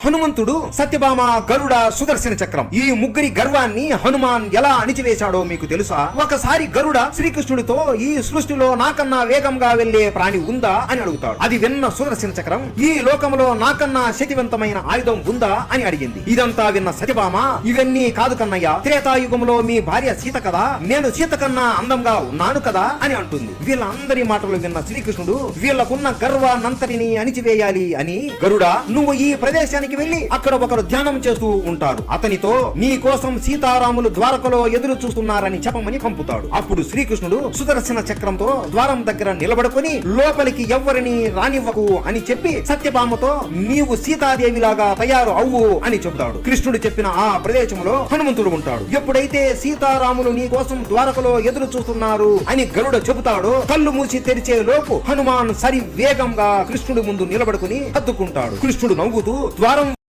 హనుమంతుడు సత్యభామ గరుడ సుదర్శన చక్రం. ఈ ముగ్గురి గర్వాన్ని హనుమాన్ ఎలా అణిచివేశాడో మీకు తెలుసా? ఒకసారి గరుడ శ్రీకృష్ణుడితో ఈ సృష్టిలో నాకన్నా వేగంగా వెళ్ళే ప్రాణి ఉందా? అని అడుగుతాడు. అది విన్న సుదర్శన చక్రం ఈ లోకంలో నాకన్నా శక్తివంతమైన ఆయుధం ఉందా? అని అడిగింది. ఇదంతా విన్న సత్యభామ ఇవన్నీ కాదు కన్నయ్య త్రేతాయుగంలో మీ భార్య సీత కదా నేను సీత కన్నా అందంగా ఉన్నాను కదా? అని అంటుంది. వీళ్ళందరి మాటలు విన్న శ్రీకృష్ణుడు వీళ్ళకున్న గర్వాన్నంతటిని అణిచివేయాలి అని. గరుడ నువ్వు ఈ ప్రదేశానికి వెళ్ళి అక్కడ ఒకరు ధ్యానం చేస్తూ ఉంటారు. అతనితో నీ కోసం సీతారాములు ద్వారకలో ఎదురు చూస్తున్నారని చెప్పమని పంపుతాడు. అప్పుడు శ్రీకృష్ణుడు సుదర్శన చక్రంతో ద్వారం దగ్గర నిలబడుకొని లోపలికి ఎవ్వరిని రానివ్వకు అని చెప్పి సత్యభామతో నీవు సీతాదేవిలాగా తయారు అవ్వు అని చెబుతాడు. కృష్ణుడు చెప్పిన ఆ ప్రదేశంలో హనుమంతుడు ఉంటాడు. ఎప్పుడైతే సీతారాములు నీ కోసం ద్వారకలో ఎదురు చూస్తున్నారు అని గరుడ చెబుతాడో కళ్ళు మూసి తెరిచే లోపు హనుమాన్ సరి వేగంగా కృష్ణుడి ముందు నిలబడుకుని హత్తుకుంటాడు. కృష్ణుడు నవ్వుతూ ద్వార